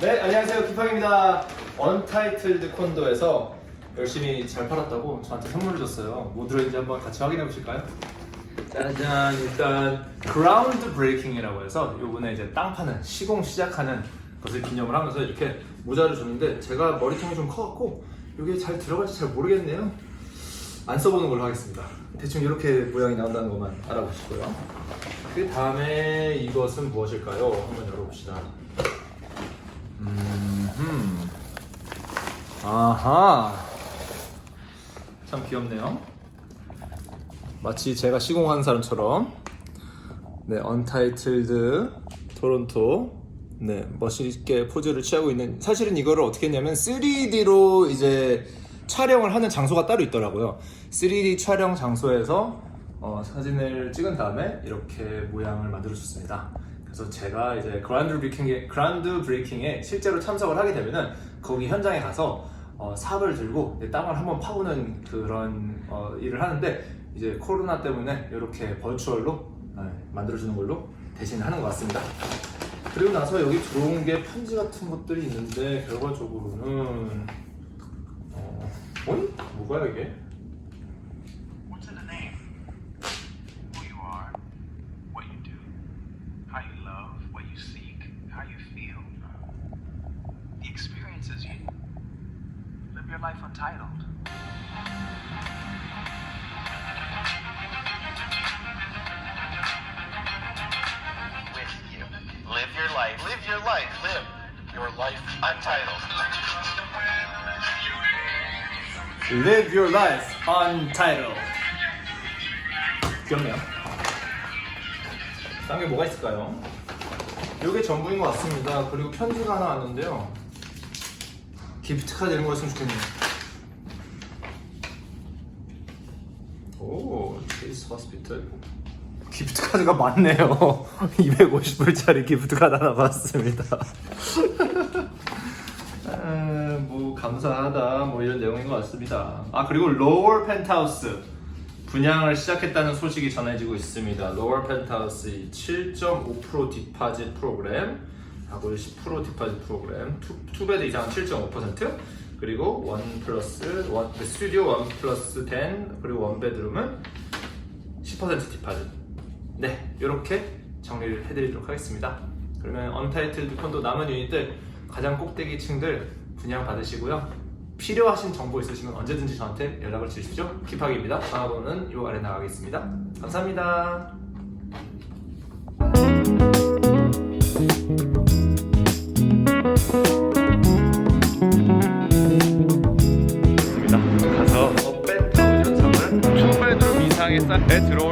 네, 안녕하세요. 기팡입니다. 언타이틀드 콘도에서 열심히 잘 팔았다고 저한테 선물을 줬어요. 뭐 들어있는지 한번 같이 확인해 보실까요? 짜잔, 일단 그라운드 브레이킹이라고 해서 요번에 이제 땅 파는 시공 시작하는 것을 기념을 하면서 이렇게 모자를 줬는데 제가 머리통이 좀 커갖고 이게 잘 들어갈지 잘 모르겠네요. 안 써보는 걸로 하겠습니다. 대충 이렇게 모양이 나온다는 것만 알아보시고요. 그 다음에 이것은 무엇일까요? 한번 열어봅시다. 음, 아하. 참 귀엽네요. 마치 제가 시공한 사람처럼. 네, 언타이틀드 토론토. 네, 멋있게 포즈를 취하고 있는. 사실은 이거를 어떻게 했냐면 3D로 이제 촬영을 하는 장소가 따로 있더라고요. 3D 촬영 장소에서 어, 사진을 찍은 다음에 이렇게 모양을 만들어줬습니다. 그래서 제가 이제 그란드 브레이킹에 그란드 브레이킹에 실제로 참석을 하게 되면은 거기 현장에 가서 어, 삽을 들고 내 땅을 한번 파보는 그런 어, 일을 하는데 이제 코로나 때문에 이렇게 버추얼로 네, 만들어주는 걸로 대신 하는 것 같습니다. 그리고 나서 여기 들어온 게 편지 같은 것들이 있는데 결과적으로는 어, 어이? 뭐가 이게? Your life untitled. With you. Live your life. Live your life. Live your life untitled. Live your life untitled. 귀엽네요. 딴게 뭐가 있을까요? 이게 전부인 것 같습니다. 그리고 편지가 하나 왔는데요. 기프트 카드 이런 거였으면 좋겠네요. 오, 케이스 호스피털. 기프트 카드가 많네요. 250불짜리 기프트 카드 하나 받았습니다. 아, 뭐 감사하다 뭐 이런 내용인 것 같습니다. 아 그리고 로월 펜트하우스 분양을 시작했다는 소식이 전해지고 있습니다. 로월 펜트하우스 7.5% 디파짓 프로그램 하고 10% 디파짓 프로그램 투, 투베드 이상은 7.5% 그리고 원 플러스 원그 스튜디오 원 플러스 10 그리고 원 베드룸은 10% 디파짓. 네 이렇게 정리를 해드리도록 하겠습니다. 그러면 언타이틀드 콘도 남은 유닛들 가장 꼭대기 층들 분양 받으시고요. 필요하신 정보 있으시면 언제든지 저한테 연락을 주십시오. 킵하기입니다. 전화번호는 요 아래 나가겠습니다. 감사합니다 있